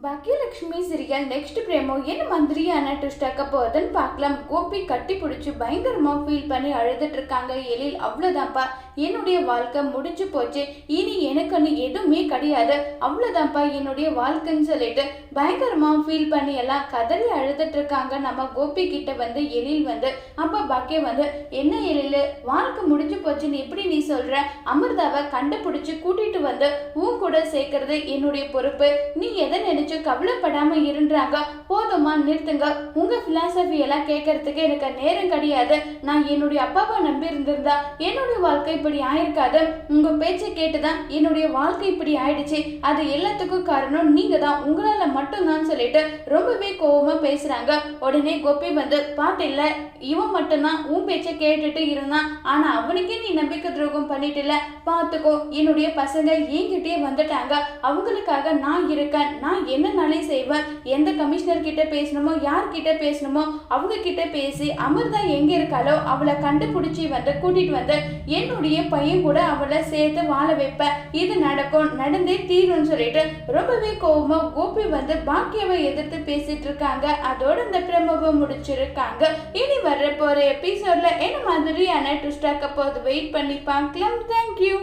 Baakiyalakshmi serial next பிரேமோ என்ன மந்திரியான twist ஆக்க போகுதுன்னு பார்க்கலாம் கோபி கட்டி பிடிச்சி பயங்கரமாக ஃபீல் பண்ணி அழுதுட்டு இருக்காங்க எழில் அவ்வளோதான்ப்பா என்னுடைய வாழ்க்கை முடிஞ்சு போச்சு. இனி எனக்குன்னு எதுவுமே கிடையாது. அவ்வளோதான்ப்பா என்னுடைய வாழ்க்கைன்னு சொல்லிட்டு பயங்கரமாக ஃபீல் பண்ணி எல்லாம் கதறி அழுதுட்டு இருக்காங்க. நம்ம கோபி கிட்ட வந்து எழில் வந்து அப்பா பாக்கிய வந்து என்ன எழில் வாழ்க்கை முடிஞ்சு போச்சுன்னு எப்படி நீ சொல்ற? அமிர்தாவை கண்டுபிடிச்சு கூட்டிட்டு வந்து உன் கூட சேர்க்கறது என்னுடைய பொறுப்பு. நீ எதை நினைச்சு கவலைப்படாம இருன்றாங்க? போதுமா நிறுத்துங்க. உங்க பிலாசபி எல்லாம் கேட்கறதுக்கு எனக்கு நேரம் கிடையாது. நான் என்னுடைய அப்பாவை நம்பி இருந்திருந்தா என்னுடைய வாழ்க்கை இப்படி ஆயிருக்காது உங்க பேச்சை கேட்டுதான் என்னுடைய வாழ்க்கை இப்படி ஆயிடுச்சு. அது எல்லாத்துக்கும் காரணம் நீங்க தான் உங்களால மட்டும்தான் சொல்லிட்டு ரொம்பவே கோவமா பேசுறாங்க. உடனே கோபி வந்து பாட்டு இல்ல. இவன் மட்டும்தான். உன் பேச்சை கேட்டுட்டு இருந்தான். ஆனா அவனுக்கே நீ நம்பிக்கை துரோகம் பண்ணிட்டுல பார்த்துக்கோ என்னுடைய பசங்க என்கிட்டயே வந்துட்டாங்க. அவங்களுக்காக நான் இருக்கேன். நான் என்னனாலே செய்வேன். எந்த கமிஷனர் கிட்ட பேசணுமோ யார்கிட்ட பேசணுமோ அவங்க கிட்ட பேசி அமிர்தா எங்க இருக்காளோ அவளை கண்டுபிடிச்சி வந்து கூட்டிட்டு வந்து என்னுடைய பையன் கூட அவளை சேர்த்து வாழ வைப்பேன் இது நடக்கும். நடந்தே தீரும்னு சொல்லிட்டு ரொம்பவே கோபமா கோபி வந்து பாக்கியவை எதிர்த்து பேசிட்டு இருக்காங்க. அதோட இந்த பிரமவை முடிச்சிருக்காங்க. இனி வர்ற போற எபிசோட்ல என்ன மாதிரியான ட்விஸ்ட் ஆக்க போகுது? வெயிட் பண்ணி பார்க்கலாம். தேங்க்யூ